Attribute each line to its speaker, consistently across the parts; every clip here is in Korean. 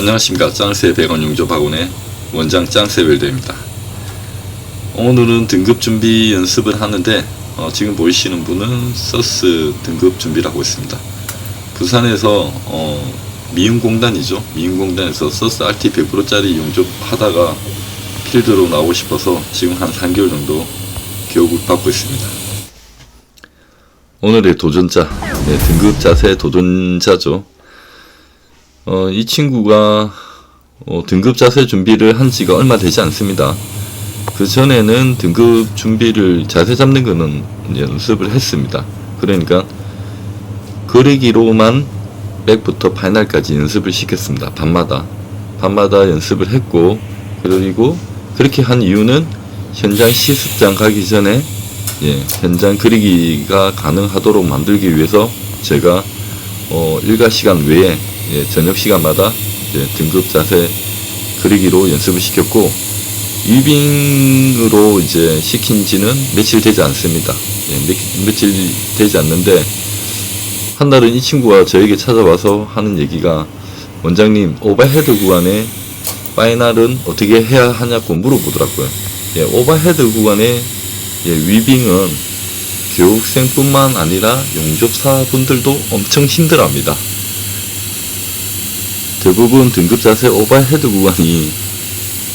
Speaker 1: 안녕하십니까. 짱세 백원 용접학원의 원장 짱세웰드입니다. 오늘은 등급 준비 연습을 하는데 어, 지금 보이시는 분은 서스 등급 준비를 하고 있습니다. 부산에서 어, 미윤공단이죠. 미윤공단에서 서스 RT 100%짜리 용접 하다가 필드로 나오고 싶어서 지금 한 3개월 정도 교육을 받고 있습니다. 오늘의 도전자 네, 등급 자세 도전자죠 어, 이 친구가 어, 등급 자세 준비를 한 지가 얼마 되지 않습니다. 그 전에는 등급 준비를 자세 잡는 거는 연습을 했습니다. 그러니까 그리기로만 백부터 파이널까지 연습을 시켰습니다. 밤마다 밤마다 연습을 했고 그리고 그렇게 한 이유는 현장 시습장 가기 전에 예, 현장 그리기가 가능하도록 만들기 위해서 제가 어, 일과 시간 외에 예, 저녁 시간마다 이제 등급 자세 그리기로 연습을 시켰고 위빙으로 이제 시킨 지는 며칠 되지 않습니다. 예, 며, 며칠 되지 않는데 한 날은 이 친구가 저에게 찾아와서 하는 얘기가 원장님 오버헤드 구간에 파이널은 어떻게 해야 하냐고 물어보더라고요. 예, 오버헤드 구간에 예, 위빙은 교육생뿐만 아니라 용접사분들도 엄청 힘들어합니다. 대부분 등급 자세 오버헤드 구간이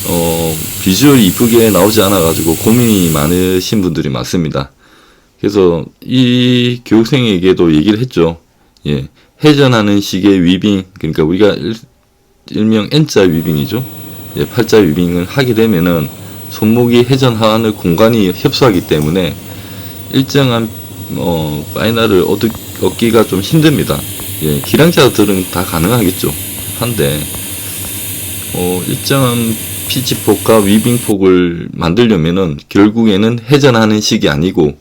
Speaker 1: 어, 비주얼이 이쁘게 나오지 않아 가지고 고민이 많으신 분들이 많습니다. 그래서 이 교육생에게도 얘기를 했죠. 예. 회전하는 식의 위빙 그러니까 우리가 일, 일명 N자 위빙이죠. 예, 팔자 위빙을 하게 되면은 손목이 회전하는 공간이 협소하기 때문에 일정한 어, 파이널을 얻, 얻기가 좀 힘듭니다. 예, 기량자들은 다 가능하겠죠. 한데 어, 일정한 피치폭과 위빙폭을 만들려면은 결국에는 회전하는 식이 아니고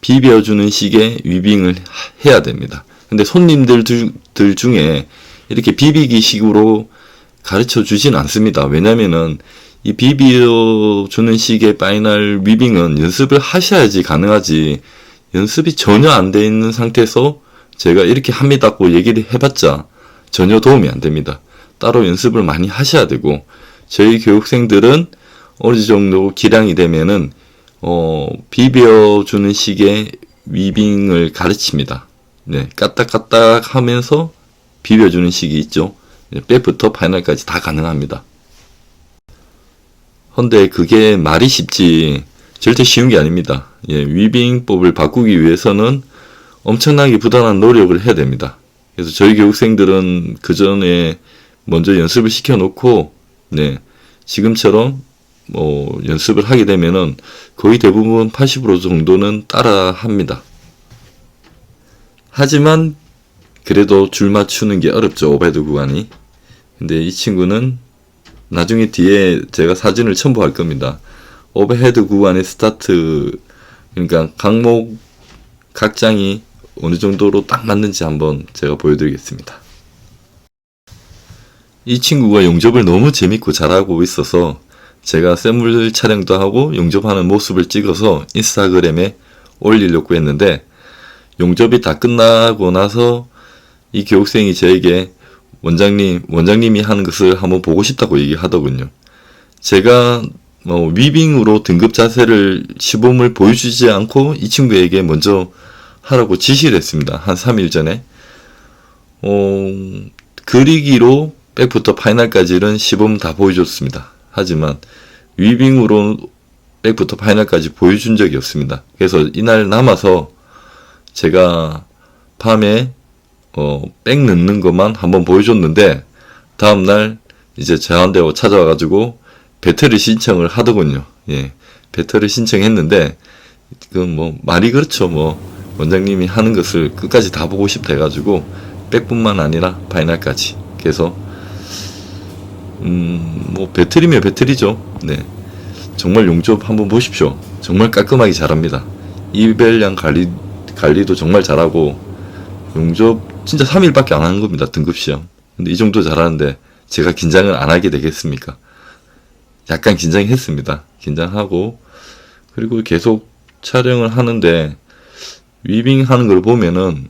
Speaker 1: 비벼주는 식의 위빙을 해야 됩니다. 근데 손님들 들 중에 이렇게 비비기 식으로 가르쳐 주진 않습니다. 왜냐면은 이 비벼주는 식의 파이널 위빙은 연습을 하셔야지 가능하지 연습이 전혀 안 돼 있는 상태에서 제가 이렇게 합니다고 얘기를 해봤자 전혀 도움이 안 됩니다. 따로 연습을 많이 하셔야 되고 저희 교육생들은 어느 정도 기량이 되면은 어, 비벼주는 식의 위빙을 가르칩니다. 네, 까딱까딱 하면서 비벼주는 식이 있죠. 네, 백부터 파이널까지 다 가능합니다. 헌데 그게 말이 쉽지 절대 쉬운 게 아닙니다. 예, 위빙법을 바꾸기 위해서는 엄청나게 부단한 노력을 해야 됩니다. 그래서 저희 교육생들은 그 전에 먼저 연습을 시켜놓고, 네, 지금처럼 뭐 연습을 하게 되면은 거의 대부분 80% 정도는 따라 합니다. 하지만 그래도 줄 맞추는 게 어렵죠, 오베드 구간이. 근데 이 친구는 나중에 뒤에 제가 사진을 첨부할 겁니다. 오버헤드 구간의 스타트, 그러니까 강목 각장이 어느 정도로 딱 맞는지 한번 제가 보여드리겠습니다. 이 친구가 용접을 너무 재밌고 잘하고 있어서 제가 샘물 촬영도 하고 용접하는 모습을 찍어서 인스타그램에 올리려고 했는데 용접이 다 끝나고 나서 이 교육생이 저에게 원장님, 원장님이 하는 것을 한번 보고 싶다고 얘기하더군요. 제가 뭐 위빙으로 등급 자세를 시범을 보여주지 않고 이 친구에게 먼저 하라고 지시를 했습니다. 한 3일 전에. 어, 그리기로 백부터 파이널까지는 시범 다 보여줬습니다. 하지만 위빙으로 백부터 파이널까지 보여준 적이 없습니다. 그래서 이날 남아서 제가 밤에 어, 백 넣는 것만 한번 보여줬는데 다음날 이제 저한테 찾아와가지고 배터리 신청을 하더군요. 예, 배터리 신청했는데 그뭐 말이 그렇죠. 뭐 원장님이 하는 것을 끝까지 다 보고 싶다 해가지고 백뿐만 아니라 파이널까지. 그래서 음, 뭐 배터리면 배터리죠. 네, 정말 용접 한번 보십시오. 정말 깔끔하게 잘합니다. 이별량 관리 관리도 정말 잘하고 용접 진짜 3일밖에 안 하는 겁니다. 등급 시험. 근데 이 정도 잘하는데 제가 긴장을 안 하게 되겠습니까? 약간 긴장했습니다. 긴장하고 그리고 계속 촬영을 하는데 위빙 하는 걸 보면은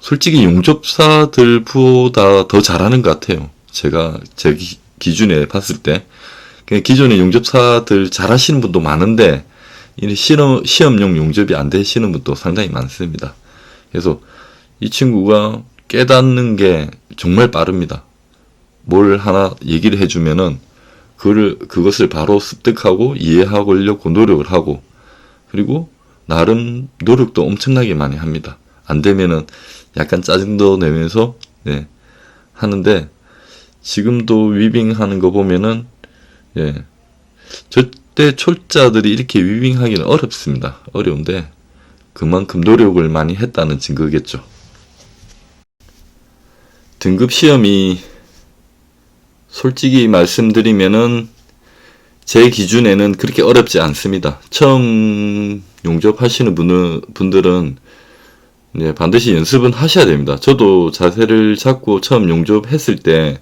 Speaker 1: 솔직히 용접사들보다 더 잘하는 것 같아요. 제가 제 기- 기준에 봤을 때 그냥 기존의 용접사들 잘하시는 분도 많은데 이 시험, 시험용 용접이 안 되시는 분도 상당히 많습니다. 그래서 이 친구가 깨닫는 게 정말 빠릅니다. 뭘 하나 얘기를 해주면은 그를 그것을 바로 습득하고 이해하려고 노력을 하고 그리고 나름 노력도 엄청나게 많이 합니다. 안 되면은 약간 짜증도 내면서 네, 하는데 지금도 위빙하는 거 보면은 예 절대 초짜들이 이렇게 위빙하기는 어렵습니다. 어려운데 그만큼 노력을 많이 했다는 증거겠죠. 등급 시험이 솔직히 말씀드리면은 제 기준에는 그렇게 어렵지 않습니다. 처음 용접하시는 분은, 분들은 네, 반드시 연습은 하셔야 됩니다. 저도 자세를 잡고 처음 용접했을 때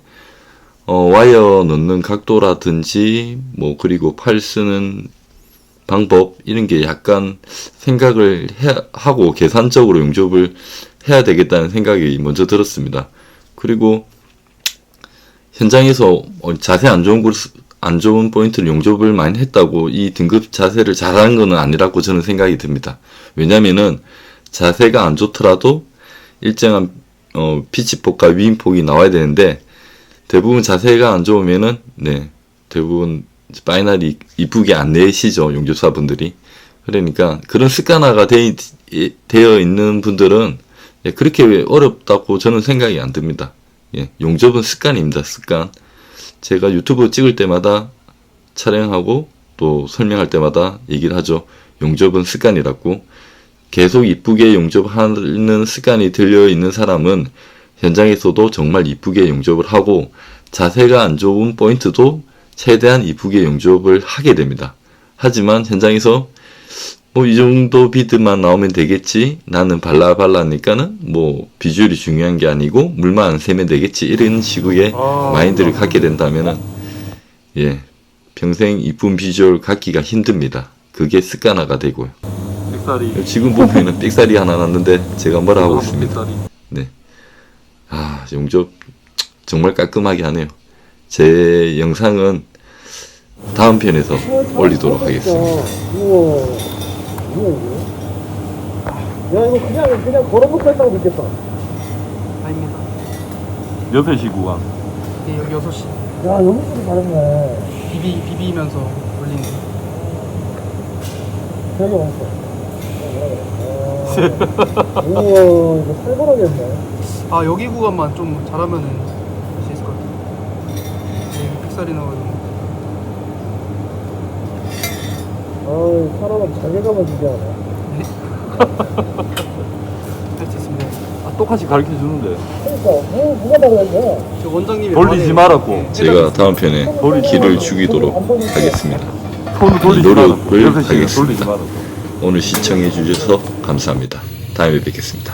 Speaker 1: 어, 와이어 넣는 각도라든지 뭐 그리고 팔 쓰는 방법 이런 게 약간 생각을 해, 하고 계산적으로 용접을 해야 되겠다는 생각이 먼저 들었습니다. 그리고 현장에서 어, 자세 안 좋은 곳, 안 좋은 포인트를 용접을 많이 했다고 이 등급 자세를 잘하는 것은 아니라고 저는 생각이 듭니다. 왜냐면은 자세가 안 좋더라도 일정한 어, 피치폭과 위임폭이 나와야 되는데 대부분 자세가 안 좋으면은 네 대부분 파이널이 이쁘게 안 내시죠 용접사분들이 그러니까 그런 습관화가 돼, 있- 되어 있는 분들은 예, 그렇게 어렵다고 저는 생각이 안 듭니다. 예, 용접은 습관입니다. 습관. 제가 유튜브 찍을 때마다 촬영하고 또 설명할 때마다 얘기를 하죠. 용접은 습관이라고. 계속 이쁘게 용접하는 습관이 들려 있는 사람은 현장에서도 정말 이쁘게 용접을 하고 자세가 안 좋은 포인트도 최대한 이쁘게 용접을 하게 됩니다. 하지만 현장에서 뭐 이 정도 비드만 나오면 되겠지. 나는 발라 발라니까는 뭐 비주얼이 중요한 게 아니고 물만 안 새면 되겠지. 이런 식의 마인드를 갖게 된다면은 예 평생 이쁜 비주얼 갖기가 힘듭니다. 그게 습관화가 되고요.
Speaker 2: 빅살이
Speaker 1: 지금 보면은 삑사리 하나 났는데 제가 뭐라 하고 있습니다. 네. 아, 용접 정말 깔끔하게 하네요. 제 영상은 다음 편에서 올리도록 하겠습니다.
Speaker 3: 우와. 야, 이거 그냥, 그냥 걸어놓고 했다고 믿겠다.
Speaker 4: 아닙니다.
Speaker 2: 6시 구간
Speaker 4: 이게 여기 6시
Speaker 3: 야, 여기 소리 다르네.
Speaker 4: 비비, 비비면서 올리는 거.
Speaker 3: 되게 많다. 아, 우와, 이거 살벌하겠네.
Speaker 4: 아 여기 구간만 좀 잘하면은 할 수 있을 것 같아요. 네, 픽살이 나가지고.
Speaker 3: 아, 사람은 자괴감을
Speaker 4: 수 있습니다.
Speaker 2: 아, 똑같이 가르쳐 주는데
Speaker 3: 그러니까, 뭐, 뭐가 다르냐?
Speaker 4: 저 원장님이
Speaker 2: 돌리지 말았고.
Speaker 4: 네,
Speaker 1: 제가 다음 편에 길을 죽이도록 하겠습니다.
Speaker 2: 손을 돌리지
Speaker 1: 노력을
Speaker 2: 말았고 6시에
Speaker 1: 하겠습니다.
Speaker 2: 돌리지 말았고
Speaker 1: 오늘 시청해 주셔서 감사합니다. 다음에 뵙겠습니다.